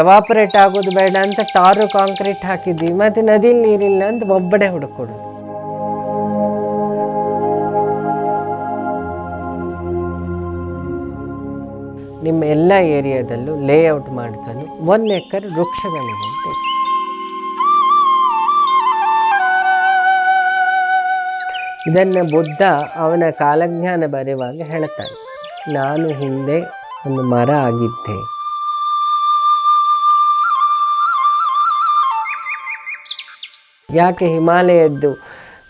Evaporate ಆಗೋದು ಬೇಡ ಅಂತ ಟಾರು ಕಾಂಕ್ರೀಟ್ ಹಾಕಿದ್ವಿ. ಮತ್ತು ನದಿಲಿ ನೀರಿಲ್ಲ ಅಂತ ಒಬ್ಬಡೆ ಹುಡುಕೊಡು ನಿಮ್ಮ ಎಲ್ಲ ಏರಿಯಾದಲ್ಲೂ ಲೇಔಟ್ ಮಾಡ್ತಾನೆ ಒನ್ ಎಕರ್ ವೃಕ್ಷಗಳಿವೆ ಅಂತ. ಇದನ್ನು ಬುದ್ಧ ಅವನ ಕಾಲಜ್ಞಾನ ಬರೆಯುವಾಗ ಹೇಳ್ತಾನೆ. ನಾನು ಹಿಂದೆ ಒಂದು ಮರ ಆಗಿದ್ದೆ. ಯಾಕೆ ಹಿಮಾಲಯದ್ದು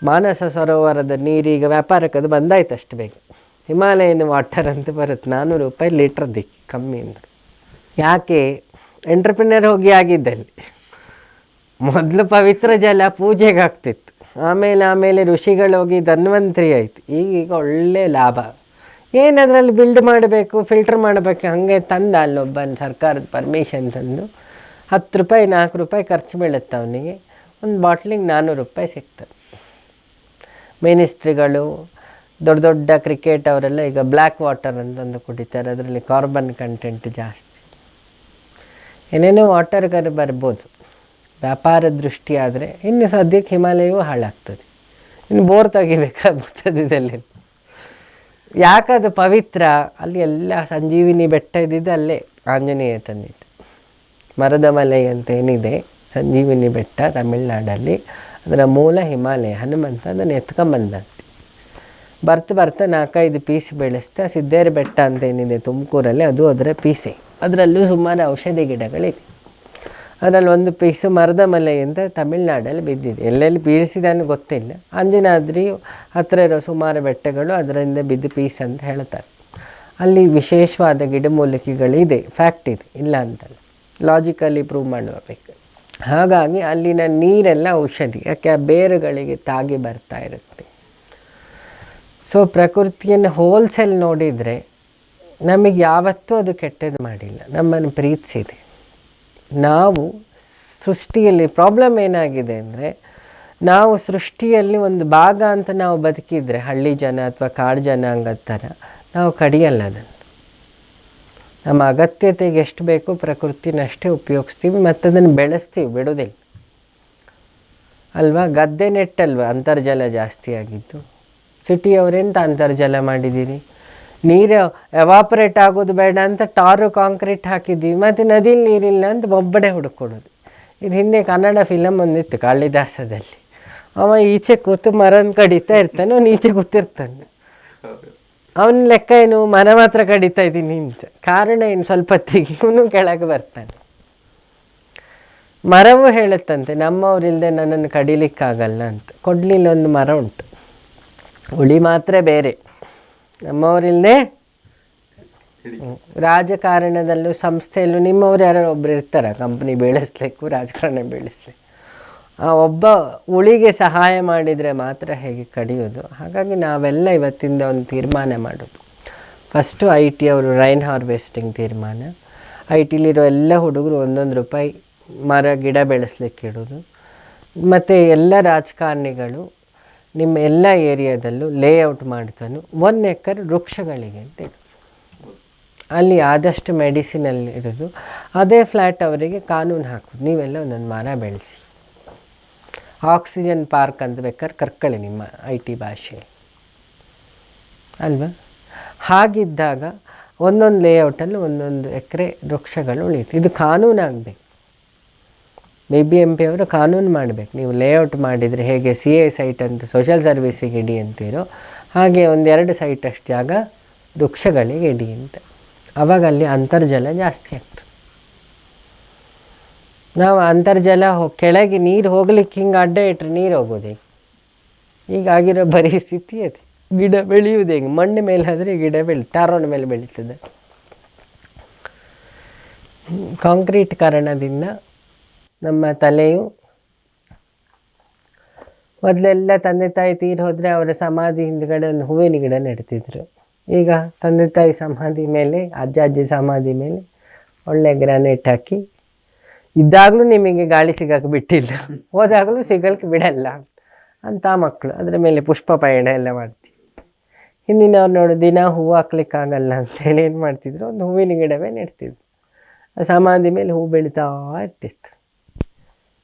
ಮಾನಸ ಸರೋವರದ ನೀರೀಗ ವ್ಯಾಪಾರಕ್ಕದು ಅದು ಬಂದಾಯ್ತು ಅಷ್ಟು ಬೇಗ. ಹಿಮಾಲಯನ ವಾಟರ್ ಅಂತ ಬರುತ್ತೆ ನಾನ್ನೂರು ರೂಪಾಯಿ ಲೀಟ್ರ್ ದಿಕ್ಕಿ ಕಮ್ಮಿ ಅಂದರು. ಯಾಕೆ ಎಂಟ್ರಪ್ರಿನರ್ ಹೋಗಿ ಆಗಿದ್ದಲ್ಲಿ. ಮೊದಲು ಪವಿತ್ರ ಜಲ ಪೂಜೆಗೆ ಆಗ್ತಿತ್ತು. ಆಮೇಲೆ ಆಮೇಲೆ ಋಷಿಗಳು ಹೋಗಿ ಧನ್ವಂತರಿ ಆಯಿತು. ಈಗೀಗ ಒಳ್ಳೆ ಲಾಭ. ಏನದರಲ್ಲಿ ಬಿಲ್ಡ್ ಮಾಡಬೇಕು ಫಿಲ್ಟರ್ ಮಾಡಬೇಕು, ಹಾಗೆ ತಂದ ಅಲ್ಲೊಬ್ಬನ ಸರ್ಕಾರದ ಪರ್ಮಿಷನ್ ತಂದು ಹತ್ತು ರೂಪಾಯಿ, ನಾಲ್ಕು ರೂಪಾಯಿ ಖರ್ಚು ಬೀಳುತ್ತೆ ಅವನಿಗೆ. ಒಂದು ಬಾಟ್ಲಿಗೆ ನಾನ್ನೂರು ರೂಪಾಯಿ ಸಿಗ್ತದೆ ಮಿನಿಸ್ಟ್ರಿಗಳು, ದೊಡ್ಡ ದೊಡ್ಡ ಕ್ರಿಕೆಟ್ ಅವರೆಲ್ಲ ಈಗ ಬ್ಲ್ಯಾಕ್ ವಾಟರ್ ಅಂತಂದು ಕುಡಿತಾರೆ. ಅದರಲ್ಲಿ ಕಾರ್ಬನ್ ಕಂಟೆಂಟ್ ಜಾಸ್ತಿ. ಏನೇನೋ ವಾಟರ್ಗಾರು ಬರ್ಬೋದು. ವ್ಯಾಪಾರ ದೃಷ್ಟಿ ಆದರೆ ಇನ್ನು ಸದ್ಯಕ್ಕೆ ಹಿಮಾಲಯವೂ ಹಾಳಾಗ್ತದೆ. ಇನ್ನು ಬೋರ್ ತೆಗಿಬೇಕಾಗ್ತದೆ ಇದರಲ್ಲಿ. ಯಾಕದು ಪವಿತ್ರ? ಅಲ್ಲಿ ಎಲ್ಲ ಸಂಜೀವಿನಿ ಬೆಟ್ಟ ಇದ್ದಿದ್ದು ಅಲ್ಲೇ ಆಂಜನೇಯ ತಂದಿತ್ತು ಮರದ ಮಲೆ ಅಂತ ಏನಿದೆ. ಸಂಜೀವಿನಿ ಬೆಟ್ಟ, ತಮಿಳ್ನಾಡಲ್ಲಿ, ಅದರ ಮೂಲ ಹಿಮಾಲಯ, ಹನುಮಂತ, ಅದನ್ನು ಎತ್ಕೊಂಬಂದಂತೆ. ಬರ್ತಾ ಬರ್ತಾ ನಾಲ್ಕೈದು ಪೀಸ್ ಬೆಳೆಸ್ತಾ ಸಿದ್ದೇರ ಬೆಟ್ಟ ಅಂತ ಏನಿದೆ ತುಮಕೂರಲ್ಲಿ, ಅದು ಅದರ ಪೀಸೆ. ಅದರಲ್ಲೂ ಸುಮಾರು ಔಷಧಿ ಗಿಡಗಳಿದೆ. ಅದರಲ್ಲಿ ಒಂದು ಪೀಸು ಮರದ ಮಲೆ ಅಂತ ತಮಿಳ್ನಾಡಲ್ಲಿ ಬಿದ್ದಿದೆ. ಎಲ್ಲೆಲ್ಲಿ ಬೀಳಿಸಿದಾನು ಗೊತ್ತಿಲ್ಲ. ಅಂಜನಾದ್ರಿ ಹತ್ತಿರ ಇರೋ ಸುಮಾರು ಬೆಟ್ಟಗಳು ಅದರಿಂದ ಬಿದ್ದು ಪೀಸ್ ಅಂತ ಹೇಳ್ತಾರೆ. ಅಲ್ಲಿ ವಿಶೇಷವಾದ ಗಿಡಮೂಲಿಕೆಗಳಿದೆ. ಫ್ಯಾಕ್ಟ್ ಇದೆ. ಇಲ್ಲ ಅಂತಲ್ಲ. ಲಾಜಿಕಲಿ ಪ್ರೂವ್ ಮಾಡಬೇಕು ಹಾಗಾಗಿ ಅಲ್ಲಿನ ನೀರೆಲ್ಲ ಔಷಧಿ, ಯಾಕೆ ಆ ಬೇರುಗಳಿಗೆ ತಾಗಿ ಬರ್ತಾ ಇರುತ್ತೆ. ಸೊ ಪ್ರಕೃತಿಯನ್ನು ಹೋಲ್ಸೇಲ್ ನೋಡಿದರೆ ನಮಗೆ ಯಾವತ್ತೂ ಅದು ಕೆಟ್ಟದ್ದು ಮಾಡಿಲ್ಲ, ನಮ್ಮನ್ನು ಪ್ರೀತಿಸಿದೆ. ನಾವು ಸೃಷ್ಟಿಯಲ್ಲಿ ಪ್ರಾಬ್ಲಮ್ ಏನಾಗಿದೆ ಅಂದರೆ, ನಾವು ಸೃಷ್ಟಿಯಲ್ಲಿ ಒಂದು ಭಾಗ ಅಂತ ನಾವು ಬದುಕಿದರೆ, ಹಳ್ಳಿ ಜನ ಅಥವಾ ಕಾಡು ಜನಾಂಗದ ಥರ, ನಾವು ಕಡಿಯಲ್ಲ ಅದನ್ನು. ನಮ್ಮ ಅಗತ್ಯತೆಗೆ ಎಷ್ಟು ಬೇಕೋ ಪ್ರಕೃತಿನಷ್ಟೇ ಉಪಯೋಗಿಸ್ತೀವಿ ಮತ್ತು ಅದನ್ನು ಬೆಳೆಸ್ತೀವಿ ಬಿಡೋದಿಲ್ಲ ಅಲ್ವಾ? ಗದ್ದೆ ನೆಟ್ಟಲ್ವ? ಅಂತರ್ಜಲ ಜಾಸ್ತಿ ಆಗಿದ್ದು. ಸಿಟಿಯವರೆಂತ ಅಂತರ್ಜಲ ಮಾಡಿದ್ದೀರಿ? ನೀರು ಎವಾಪರೇಟ್ ಆಗೋದು ಬೇಡ ಅಂತ ಟಾರು ಕಾಂಕ್ರೀಟ್ ಹಾಕಿದ್ವಿ ಮತ್ತು ನದಿಲಿ ನೀರಿಲ್ಲ ಅಂತ ಒಬ್ಬಡೆ ಹುಡುಕೊಡೋದು ಇದು ಹಿಂದೆ ಕನ್ನಡ ಫಿಲಮ್ ಒಂದಿತ್ತು, ಕಾಳಿದಾಸದಲ್ಲಿ. ಅವ ಈಚೆ ಕೂತು ಮರನ ಕಡಿತಾ ಇರ್ತಾನೆ, ಅವನು ಈಚೆ ಕೂತಿರ್ತಾನೆ. ಅವನ ಲೆಕ್ಕ ಏನು ಮನ ಮಾತ್ರ ಕಡಿತಾ ಇದ್ದೀನಿ ಅಂತ. ಕಾರಣ ಏನು? ಸ್ವಲ್ಪ ಹೊತ್ತಿಗೆ ಇವನು ಕೆಳಗೆ ಬರ್ತಾನೆ. ಮರವು ಹೇಳುತ್ತಂತೆ ನಮ್ಮವರಿಲ್ಲದೆ ನನ್ನನ್ನು ಕಡಿಲಿಕ್ಕಾಗಲ್ಲ ಅಂತ. ಕೊಡ್ಲಿಲ್ಲ ಒಂದು ಮರ ಉಂಟು. ಹುಳಿ ಮಾತ್ರ ಬೇರೆ. ನಮ್ಮವರಿಲ್ಲದೆ ರಾಜಕಾರಣದಲ್ಲೂ, ಸಂಸ್ಥೆಯಲ್ಲೂ ನಿಮ್ಮವ್ರು ಯಾರೋ ಒಬ್ರು ಇರ್ತಾರೆ, ಕಂಪ್ನಿ ಬೆಳೆಸ್ಲಿಕ್ಕೂ, ರಾಜಕಾರಣ ಬೆಳೆಸ್ಲಿಕ್ಕೆ. ಒಬ್ಬ ಉಳಿಗೆ ಸಹಾಯ ಮಾಡಿದರೆ ಮಾತ್ರ ಹೇಗೆ ಕಡಿಯೋದು? ಹಾಗಾಗಿ ನಾವೆಲ್ಲ ಇವತ್ತಿಂದ ಒಂದು ತೀರ್ಮಾನ ಮಾಡೋದು. ಫಸ್ಟು ಐ ಟಿ ಅವರು ರೈನ್ ಹಾರ್ವೆಸ್ಟಿಂಗ್ ತೀರ್ಮಾನ. ಐ ಟಿಲಿರೋ ಎಲ್ಲ ಹುಡುಗರು ಒಂದೊಂದು ರೂಪಾಯಿ ಮರ, ಗಿಡ ಬೆಳೆಸ್ಲಿಕ್ಕೆ ಇಡೋದು. ಮತ್ತು ಎಲ್ಲ ರಾಜಕಾರಣಿಗಳು ನಿಮ್ಮ ಎಲ್ಲ ಏರಿಯಾದಲ್ಲೂ ಲೇಔಟ್ ಮಾಡ್ತಾನು. ಒನ್ ಎಕರ್ ವೃಕ್ಷಗಳಿಗೆ ಅಂತ ಅಲ್ಲಿ ಆದಷ್ಟು ಮೆಡಿಸಿನಲ್ಲಿ ಇರೋದು ಅದೇ ಫ್ಲ್ಯಾಟ್ ಅವರಿಗೆ ಕಾನೂನು ಹಾಕೋದು. ನೀವೆಲ್ಲ ಒಂದೊಂದು ಮರ ಬೆಳೆಸಿ. ಆಕ್ಸಿಜನ್ ಪಾರ್ಕ್ ಅಂತ ಬೇಕಾದ್ರೆ ಕರ್ಕೊಳ್ಳಿ ನಿಮ್ಮ ಐ ಟಿ ಭಾಷೆ ಅಲ್ವಾ? ಹಾಗಿದ್ದಾಗ ಒಂದೊಂದು ಲೇಔಟಲ್ಲಿ ಒಂದೊಂದು ಎಕರೆ ವೃಕ್ಷಗಳು ಉಳಿಯುತ್ತೆ. ಇದು ಕಾನೂನಾಗಬೇಕು ಬಿ ಬಿ ಎಂ ಪಿ ಅವರು ಕಾನೂನು ಮಾಡಬೇಕು. ನೀವು ಲೇಔಟ್ ಮಾಡಿದರೆ ಹೇಗೆ ಸಿ ಎ ಸೈಟ್ ಅಂತ ಸೋಷಲ್ ಸರ್ವಿಸಿಗೆ ಇಡಿ ಅಂತೀರೋ, ಹಾಗೆ ಒಂದೆರಡು ಸೈಟ್ ಅಷ್ಟು ಜಾಗ ವೃಕ್ಷಗಳಿಗೆ ಇಡಿ ಅಂತ. ಅವಾಗ ಅಲ್ಲಿ ಅಂತರ್ಜಲ ಜಾಸ್ತಿ ಆಗ್ತದೆ. ನಾವು ಅಂತರ್ಜಲ ಕೆಳಗೆ ನೀರು ಹೋಗ್ಲಿಕ್ಕೆ ಹಿಂಗೆ ಅಡ್ಡ ಇಟ್ಟರೆ ನೀರು ಹೋಗೋದು? ಈಗ ಆಗಿರೋ ಪರಿಸ್ಥಿತಿ ಅದೇ. ಗಿಡ ಬೆಳೆಯುವುದು ಹೆಂಗೆ? ಮಣ್ಣು ಮೇಲೆ ಆದರೆ ಗಿಡ ಬೆಳಿ ಟಾರೋನ್ ಮೇಲೆ ಬೆಳೀತದೆ. ಕಾಂಕ್ರೀಟ್ ಕಾರಣದಿಂದ ನಮ್ಮ ತಲೆಯು ಮೊದಲೆಲ್ಲ ತಂದೆ ತಾಯಿ ತೀರಿ ಹೋದರೆ ಅವರ ಸಮಾಧಿ ಹಿಂದ್ಗಡೆ ಒಂದು ಹೂವಿನ ಗಿಡ ನೆಡ್ತಿದ್ರು. ಈಗ ತಂದೆ ತಾಯಿ ಸಮಾಧಿ ಮೇಲೆ, ಅಜ್ಜ ಅಜ್ಜಿ ಸಮಾಧಿ ಮೇಲೆ ಒಳ್ಳೆ ಗ್ರಾನೈಟ್ ಹಾಕಿ ಇದ್ದಾಗಲೂ ನಿಮಗೆ ಗಾಳಿ ಸಿಗಕ್ಕೆ ಬಿಟ್ಟಿಲ್ಲ. ಹೋದಾಗಲೂ ಸಿಗಲಿಕ್ಕೆ ಬಿಡಲ್ಲ ಅಂತ ಮಕ್ಕಳು ಅದರ ಮೇಲೆ ಪುಷ್ಪ ಪಯಣ ಎಲ್ಲ ಮಾಡ್ತೀವಿ. ಹಿಂದಿನವ್ರು ನೋಡು, ದಿನ ಹೂವು ಹಾಕ್ಲಿಕ್ಕಾಗಲ್ಲ ಅಂತೇಳಿ ಏನು ಮಾಡ್ತಿದ್ರು? ಒಂದು ಹೂವಿನ ಗಿಡವೇ ನೆಡ್ತಿದ್ರು. ಸಮಾಧಿ ಮೇಲೆ ಹೂ ಬೆಳೀತಾ ಇರ್ತಿತ್ತು.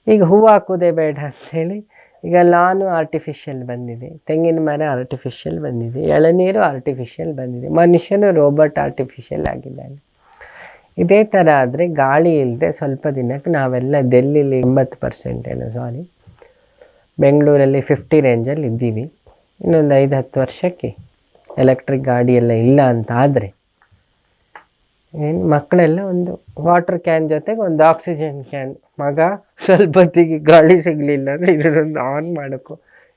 ಈಗ ಹೂವು ಹಾಕೋದೇ ಬೇಡ ಅಂಥೇಳಿ ಈಗ ಲಾನು ಆರ್ಟಿಫಿಷಿಯಲ್ ಬಂದಿದೆ. ತೆಂಗಿನ ಮರ ಆರ್ಟಿಫಿಷಿಯಲ್ ಬಂದಿದೆ. ಎಳನೀರು ಆರ್ಟಿಫಿಷಿಯಲ್ ಬಂದಿದೆ. ಮನುಷ್ಯನು ರೋಬೋಟ್ ಆರ್ಟಿಫಿಷಿಯಲ್ ಆಗಿದ್ದಾನೆ. ಇದೇ ಥರ ಆದರೆ ಗಾಳಿ ಇಲ್ಲದೆ ಸ್ವಲ್ಪ ದಿನಕ್ಕೆ ನಾವೆಲ್ಲ ಡೆಲ್ಲಿಲಿ ಎಂಬತ್ತು ಪರ್ಸೆಂಟ್ ಏನೋ ಸಾರಿ ಬೆಂಗಳೂರಲ್ಲಿ ಫಿಫ್ಟಿ ರೇಂಜಲ್ಲಿ ಇದ್ದೀವಿ. ಇನ್ನೊಂದು ಐದು, ಹತ್ತು ವರ್ಷಕ್ಕೆ ಎಲೆಕ್ಟ್ರಿಕ್ ಗಾಡಿ ಎಲ್ಲ ಇಲ್ಲ ಅಂತ ಆದರೆ ಏನು ಮಕ್ಕಳೆಲ್ಲ ಒಂದು ವಾಟರ್ ಕ್ಯಾನ್ ಜೊತೆಗೆ ಒಂದು ಆಕ್ಸಿಜನ್ ಕ್ಯಾನ್ ಮಗ ಸ್ವಲ್ಪ ಹೊತ್ತಿಗೆ ಗಾಳಿ ಸಿಗಲಿಲ್ಲ ಅಂದರೆ ಇದನ್ನೊಂದು ಆನ್ ಮಾಡೋಕ್ಕೂ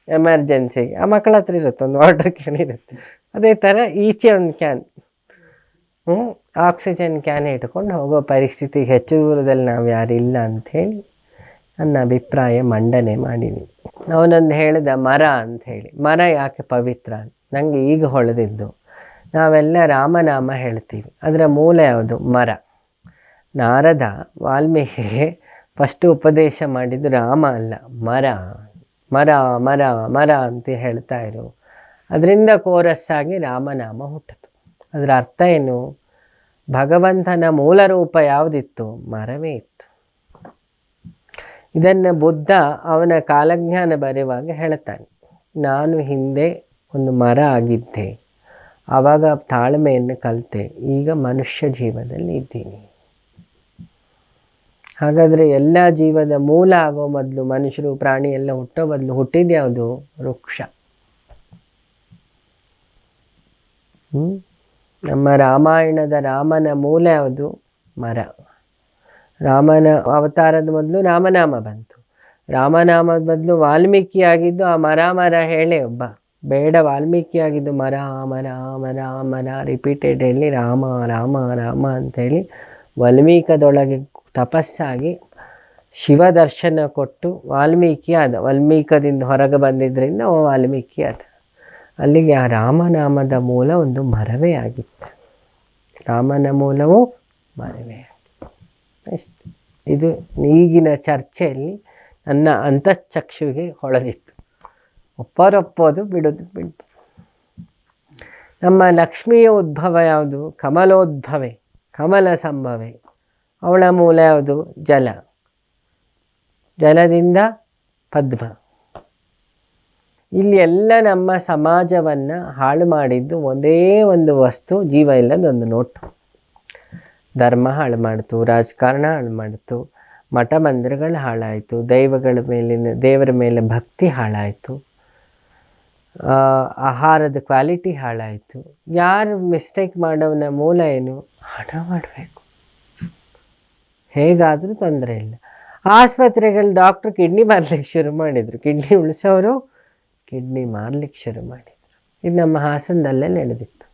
ಎಮರ್ಜೆನ್ಸಿಗೆ ಆ ಮಕ್ಕಳ ಹತ್ರ ಇರುತ್ತೆ, ಒಂದು ವಾಟರ್ ಕ್ಯಾನ್ ಇರುತ್ತೆ. ಅದೇ ಥರ ಈಚೆ ಒಂದು ಕ್ಯಾನ್ ಆಕ್ಸಿಜನ್ ಕ್ಯಾನ್ ಇಟ್ಕೊಂಡು ಹೋಗೋ ಪರಿಸ್ಥಿತಿಗೆ ಹೆಚ್ಚು ದೂರದಲ್ಲಿ ನಾವು ಯಾರಿಲ್ಲ ಅಂಥೇಳಿ ನನ್ನ ಅಭಿಪ್ರಾಯ ಮಂಡನೆ ಮಾಡಿದ್ದೀನಿ ಅವನೊಂದು ಹೇಳಿದ ಮರ ಅಂಥೇಳಿ ಮರ ಯಾಕೆ ಪವಿತ್ರ? ನನಗೆ ಈಗ ಹೊಳೆದಿದ್ದು. ನಾವೆಲ್ಲ ರಾಮನಾಮ ಹೇಳ್ತೀವಿ. ಅದರ ಮೂಲ ಯಾವುದು? ಮರ. ನಾರದ ವಾಲ್ಮೀಕಿಗೆ ಫಸ್ಟು ಉಪದೇಶ ಮಾಡಿದ್ದು ರಾಮ ಅಲ್ಲ. ಮರ. ಮರ ಮರ ಮರ ಅಂತ ಹೇಳ್ತಾ ಇರು ಅದರಿಂದ ಕೋರಸ್ಸಾಗಿ ರಾಮನಾಮ ಹುಟ್ಟಿತು. ಅದರ ಅರ್ಥ ಏನು? ಭಗವಂತನ ಮೂಲ ರೂಪ ಯಾವುದಿತ್ತು? ಮರವೇ ಇತ್ತು. ಇದನ್ನು ಬುದ್ಧ ಅವನ ಕಾಲಜ್ಞಾನ ಬರೆಯುವಾಗ ಹೇಳ್ತಾನೆ. ನಾನು ಹಿಂದೆ ಒಂದು ಮರ ಆಗಿದ್ದೆ. ಆವಾಗ ತಾಳ್ಮೆಯನ್ನು ಕಲಿತೆ. ಈಗ ಮನುಷ್ಯ ಜೀವದಲ್ಲಿ ಇದ್ದೀನಿ. ಹಾಗಾದರೆ ಎಲ್ಲ ಜೀವದ ಮೂಲ ಆಗೋ ಮೊದಲು ಮನುಷ್ಯರು, ಪ್ರಾಣಿ ಎಲ್ಲ ಹುಟ್ಟೋ ಬದಲು ಹುಟ್ಟಿದ್ಯಾವುದು ವೃಕ್ಷ? ಹ್ಮ್? ನಮ್ಮ ರಾಮಾಯಣದ ರಾಮನ ಮೂಲ ಯಾವುದು? ಮರ. ರಾಮನ ಅವತಾರದ ಮೊದಲು ರಾಮನಾಮ ಬಂತು. ರಾಮನಾಮದ ಬದಲು ವಾಲ್ಮೀಕಿ ಆಗಿದ್ದು ಆ ಮರ ಮರ ಹೇಳಿ ಒಬ್ಬ. ಬೇಡ ವಾಲ್ಮೀಕಿ ಆಗಿದ್ದು ಮರ ಮರ ಮರ ಮರ ರಿಪೀಟೆಡ್ ಹೇಳಿ ರಾಮ ರಾಮ ರಾಮ ಅಂಥೇಳಿ ವಾಲ್ಮೀಕದೊಳಗೆ ತಪಸ್ಸಾಗಿ ಶಿವ ದರ್ಶನ ಕೊಟ್ಟು ವಾಲ್ಮೀಕಿ ಆದ ವಾಲ್ಮೀಕದಿಂದ ಹೊರಗೆ ಬಂದಿದ್ದರಿಂದ ವಾಲ್ಮೀಕಿ ಆದ ಅಲ್ಲಿಗೆ ಆ ರಾಮನಾಮದ ಮೂಲ ಒಂದು ಮರವೇ ಆಗಿತ್ತು. ರಾಮನ ಮೂಲವೂ ಮರವೇ ಆಗಿತ್ತು. ಇದು ಈಗಿನ ಚರ್ಚೆಯಲ್ಲಿ ನನ್ನ ಅಂತಃಚಕ್ಷುವಿಗೆ ಹೊಳೆದಿತ್ತು ಒಪ್ಪರೊಪ್ಪೋದು ಬಿಡೋದು ಬಿಡ್ಬೋದು ನಮ್ಮ ಲಕ್ಷ್ಮಿಯ ಉದ್ಭವ ಯಾವುದು? ಕಮಲೋದ್ಭವೆ, ಕಮಲ ಸಂಭವೆ. ಅವಳ ಮೂಲ ಯಾವುದು? ಜಲ. ಜಲದಿಂದ ಪದ್ಮ. ಇಲ್ಲಿ ಎಲ್ಲ ನಮ್ಮ ಸಮಾಜವನ್ನು ಹಾಳು ಮಾಡಿದ್ದು ಒಂದೇ ಒಂದು ವಸ್ತು, ಜೀವ ಇಲ್ಲದೊಂದು ನೋಟು. ಧರ್ಮ ಹಾಳು ಮಾಡಿತು, ರಾಜಕಾರಣ ಹಾಳು ಮಾಡಿತು, ಮಠ ಮಂದಿರಗಳು ಹಾಳಾಯಿತು, ದೈವಗಳ ಮೇಲಿನ, ದೇವರ ಮೇಲೆ ಭಕ್ತಿ ಹಾಳಾಯಿತು ಆಹಾರದ ಕ್ವಾಲಿಟಿ ಹಾಳಾಯಿತು. ಯಾರು ಮಿಸ್ಟೇಕ್ ಮಾಡೋವನ ಮೂಲ ಏನು? ಹಣ ಮಾಡಬೇಕು. ಹೇಗಾದರೂ ತೊಂದರೆ ಇಲ್ಲ. ಆಸ್ಪತ್ರೆಗಳು ಡಾಕ್ಟ್ರು ಕಿಡ್ನಿ ಬರಲಿಕ್ಕೆ ಶುರು ಮಾಡಿದರು. ಕಿಡ್ನಿ ಉಳಿಸೋರು ಕಿಡ್ನಿ ಮಾರ್ಲಿಕ್ಕೆ ಶುರು ಮಾಡಿದರು. ಇದು ನಮ್ಮ ಹಾಸನದಲ್ಲೇ ನಡೆದಿತ್ತು.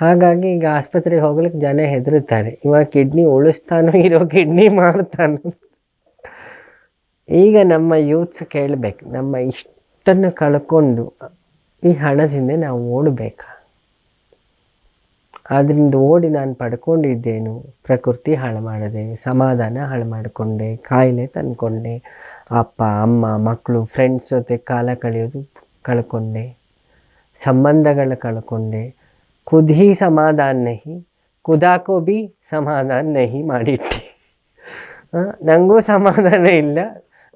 ಹಾಗಾಗಿ ಈಗ ಆಸ್ಪತ್ರೆಗೆ ಹೋಗ್ಲಿಕ್ಕೆ ಜನ ಹೆದರುತ್ತಾರೆ. ಇವ ಕಿಡ್ನಿ ಉಳಿಸ್ತಾನೋ ಇರೋ ಕಿಡ್ನಿ ಮಾಡ್ತಾನೋ ಈಗ ನಮ್ಮ ಯೂತ್ಸ್ ಕೇಳಬೇಕು, ನಮ್ಮ ಇಷ್ಟನ್ನು ಕಳ್ಕೊಂಡು ಈ ಹಣದಿಂದ ನಾವು ಓಡಬೇಕಾ? ಅದರಿಂದ ಓಡಿ ನಾನು ಪಡ್ಕೊಂಡಿದ್ದೇನು, ಪ್ರಕೃತಿ ಹಾಳು ಮಾಡಿದೆ, ಸಮಾಧಾನ ಹಾಳು ಮಾಡಿಕೊಂಡೆ, ಕಾಯಿಲೆ ತಂದ್ಕೊಂಡೆ ಅಪ್ಪ ಅಮ್ಮ ಮಕ್ಕಳು ಫ್ರೆಂಡ್ಸ್ ಜೊತೆ ಕಾಲ ಕಳೆಯೋದು ಕಳ್ಕೊಂಡೆ. ಸಂಬಂಧಗಳು ಕಳ್ಕೊಂಡೆ. ಕುದಿ ಸಮಾಧಾನ ನಹಿ ಖುದಾಕೋ ಬಿ ಸಮಾಧಾನ ನಹಿ ಮಾಡಿಟ್ಟೆ. ನನಗೂ ಸಮಾಧಾನ ಇಲ್ಲ.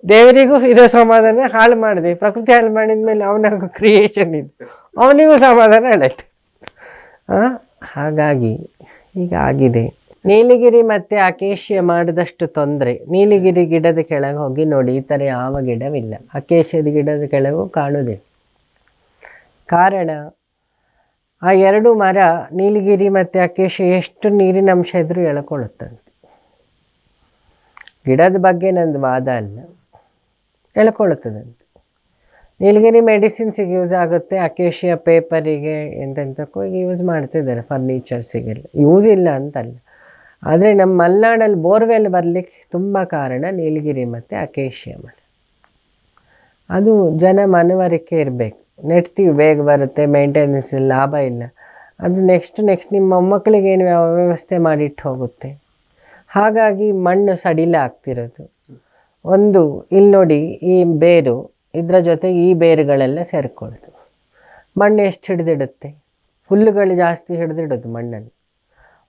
ದೇವರಿಗೂ ಇರೋ ಸಮಾಧಾನ ಹಾಳು ಮಾಡಿದೆ. ಪ್ರಕೃತಿ ಹಾಳು ಮಾಡಿದ ಮೇಲೆ ಕ್ರಿಯೇಷನ್ ಇತ್ತು ಅವನಿಗೂ ಸಮಾಧಾನ ಹೇಳೈತೆ ಆ, ಹಾಗಾಗಿ ಈಗ ಆಗಿದೆ. ನೀಲಗಿರಿ ಮತ್ತು ಅಕೇಶಿಯ ಮಾಡಿದಷ್ಟು ತೊಂದರೆ. ನೀಲಗಿರಿ ಗಿಡದ ಕೆಳಗೆ ಹೋಗಿ ನೋಡಿ, ಈ ಥರ ಯಾವ ಗಿಡವಿಲ್ಲ. ಅಕೇಶಿಯದ ಗಿಡದ ಕೆಳಗೂ ಕಾಣುವುದಿಲ್ಲ. ಕಾರಣ, ಆ ಎರಡು ಮರ ನೀಲಗಿರಿ ಮತ್ತು ಅಕೇಶ್ಯ ಎಷ್ಟು ನೀರಿನ ಅಂಶ ಇದ್ರೂ ಎಳ್ಕೊಳ್ಳುತ್ತಂತೆ. ಗಿಡದ ಬಗ್ಗೆ ನಂದು ವಾದ ಅಲ್ಲ. ಎಳ್ಕೊಳ್ಳುತ್ತದಂತೆ. ನೀಲಗಿರಿ ಮೆಡಿಸಿನ್ಸಿಗೆ ಯೂಸ್ ಆಗುತ್ತೆ. ಅಕೇಶಿಯ ಪೇಪರಿಗೆ ಎಂತೆಂಥಕ್ಕೂ ಈಗ ಯೂಸ್ ಮಾಡ್ತಿದ್ದಾರೆ, ಫರ್ನಿಚರ್ಸಿಗೆಲ್ಲ. ಯೂಸ್ ಇಲ್ಲ ಅಂತಲ್ಲ. ಆದರೆ ನಮ್ಮ ಮಲೆನಾಡಲ್ಲಿ ಬೋರ್ವೆಲ್ ಬರಲಿಕ್ಕೆ ತುಂಬ ಕಾರಣ ನೀಲಗಿರಿ ಮತ್ತು ಅಕೇಶಿಯ ಮಳೆ ಅದು ಜನ ಮನವರಿಕೆ ಇರಬೇಕು. ನೆಡ್ತೀವಿ ಬೇಗ ಬರುತ್ತೆ ಮೇಂಟೆನೆನ್ಸ್ ಲಾಭ ಇಲ್ಲ. ಅದು ನೆಕ್ಸ್ಟ್ ನೆಕ್ಸ್ಟ್ ನಿಮ್ಮ ಮೊಮ್ಮಕ್ಕಳಿಗೆ ಏನು ವ್ಯವ- ವ್ಯವಸ್ಥೆ ಮಾಡಿಟ್ಟು ಹೋಗುತ್ತೆ. ಹಾಗಾಗಿ ಮಣ್ಣು ಸಡಿಲ ಆಗ್ತಿರೋದು. ಒಂದು ಇಲ್ಲಿ ನೋಡಿ, ಈ ಬೇರು, ಇದರ ಜೊತೆಗೆ ಈ ಬೇರುಗಳೆಲ್ಲ ಸೇರಿಕೊಳ್ತು ಮಣ್ಣು ಎಷ್ಟು ಹಿಡಿದಿಡುತ್ತೆ? ಹುಲ್ಲುಗಳು ಜಾಸ್ತಿ ಹಿಡಿದಿಡೋದು ಮಣ್ಣನ್ನು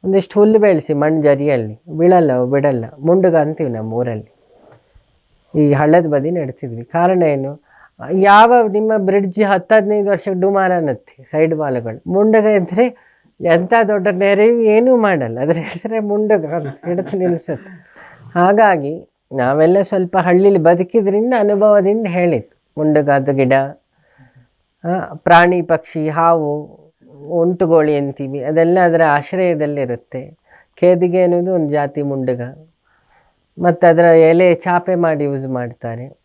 ಒಂದಿಷ್ಟು ಹುಲ್ಲು ಬೆಳೆಸಿ ಮಣ್ಣು ಜರಿಯಲ್ಲಿ ಬೀಳಲ್ಲ ಬಿಡಲ್ಲ, ಮುಂಡುಗ ಅಂತೀವಿ ನಮ್ಮ ಊರಲ್ಲಿ. ಈ ಹಳ್ಳದ ಬದಿ ನೆಡ್ತಿದ್ವಿ. ಕಾರಣ ಏನು? ಯಾವ ನಿಮ್ಮ ಬ್ರಿಡ್ಜ್ ಹತ್ತು ಹದಿನೈದು ವರ್ಷಕ್ಕೆ ಡುಮಾರ ಸೈಡ್ ಬಾಲಗಳು ಮುಂಡಗ ಇದ್ದರೆ ಎಂಥ ದೊಡ್ಡ ನೆರವು ಏನೂ ಮಾಡಲ್ಲ. ಅದ್ರ ಹೆಸರೇ ಮುಂಡಗ ಅಂತ ಹಿಡಿದು ನಿಲ್ಲಿಸುತ್ತೆ ಹಾಗಾಗಿ ನಾವೆಲ್ಲ ಸ್ವಲ್ಪ ಹಳ್ಳಿಲಿ ಬದುಕಿದ್ರಿಂದ ಅನುಭವದಿಂದ ಹೇಳಿದ್ದು. ಮುಂಡಗಾದ ಗಿಡ ಪ್ರಾಣಿ ಪಕ್ಷಿ, ಹಾವು ಒಂಟುಗೋಳಿ ಅಂತೀವಿ. ಅದೆಲ್ಲ ಅದರ ಆಶ್ರಯದಲ್ಲಿರುತ್ತೆ. ಕೇದಿಗೆ ಅನ್ನೋದು ಒಂದು ಜಾತಿ ಮುಂಡಗ. ಮತ್ತು ಅದರ ಎಲೆ ಚಾಪೆ ಮಾಡಿ ಯೂಸ್ ಮಾಡ್ತಾರೆ.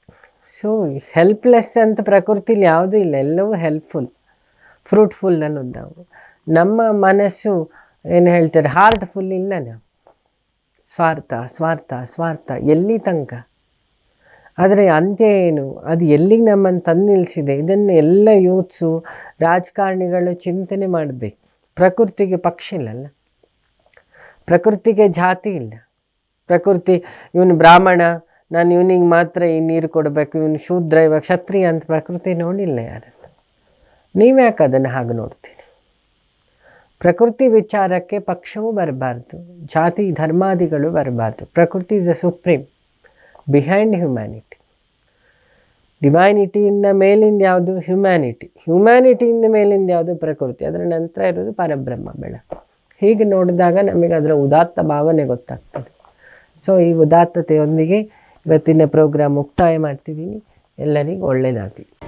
ಸೊ ಹೆಲ್ಪ್ಲೆಸ್ ಅಂತ ಪ್ರಕೃತಿಲಿ ಯಾವುದೂ ಇಲ್ಲ. ಎಲ್ಲವೂ ಹೆಲ್ಪ್ಫುಲ್ ಫ್ರೂಟ್ಫುಲ್ ಅನ್ನೋದು ನಮ್ಮ ಮನಸ್ಸು ಏನು ಹೇಳ್ತಾರೆ? ಹಾರ್ಟ್ಫುಲ್ ಇಲ್ಲ ನಾವು ಸ್ವಾರ್ಥ ಸ್ವಾರ್ಥ ಸ್ವಾರ್ಥ. ಎಲ್ಲಿ ತನಕ? ಆದರೆ ಅಂತ್ಯ ಏನು? ಅದು ಎಲ್ಲಿಗೆ ನಮ್ಮನ್ನು ತಂದು ನಿಲ್ಲಿಸಿದೆ? ಇದನ್ನು ಎಲ್ಲ ಯೂತ್ಸು, ರಾಜಕಾರಣಿಗಳು ಚಿಂತನೆ ಮಾಡಬೇಕು. ಪ್ರಕೃತಿಗೆ ಪಕ್ಷ ಇಲ್ಲಲ್ಲ. ಪ್ರಕೃತಿಗೆ ಜಾತಿ ಇಲ್ಲ. ಪ್ರಕೃತಿ, ಇವನು ಬ್ರಾಹ್ಮಣ, ನಾನು ಇವನಿಗೆ ಮಾತ್ರ ಈ ನೀರು ಕೊಡಬೇಕು, ಇವನು ಶೂದ್ರ, ಇವಾಗ ಕ್ಷತ್ರಿಯ ಅಂತ ಪ್ರಕೃತಿ ನೋಡಿಲ್ಲ ಯಾರನ್ನು. ನೀವ್ಯಾಕೆ ಅದನ್ನು ಹಾಗೆ ನೋಡ್ತೀರಿ? ಪ್ರಕೃತಿ ವಿಚಾರಕ್ಕೆ ಪಕ್ಷವೂ ಬರಬಾರ್ದು, ಜಾತಿ ಧರ್ಮಾದಿಗಳು ಬರಬಾರ್ದು. ಪ್ರಕೃತಿ is a supreme behind humanity ಡಿವೈನಿಟಿಯಿಂದ ಮೇಲಿಂದ ಯಾವುದು? ಹ್ಯುಮ್ಯಾನಿಟಿ ಹ್ಯುಮ್ಯಾನಿಟಿಯಿಂದ ಮೇಲಿಂದ ಯಾವುದು? ಪ್ರಕೃತಿ. ಅದರ ನಂತರ ಇರೋದು ಪರಬ್ರಹ್ಮ ಬೆಳಕು. ಹೀಗೆ ನೋಡಿದಾಗ ನಮಗೆ ಅದರ ಉದಾತ್ತ ಭಾವನೆ ಗೊತ್ತಾಗ್ತದೆ. ಸೊ ಈ ಉದಾತ್ತತೆಯೊಂದಿಗೆ ಇವತ್ತಿನ ಪ್ರೋಗ್ರಾಮ್ ಮುಕ್ತಾಯ ಮಾಡ್ತಿದ್ದೀನಿ. ಎಲ್ಲರಿಗೂ ಒಳ್ಳೆಯದಾಗಲಿ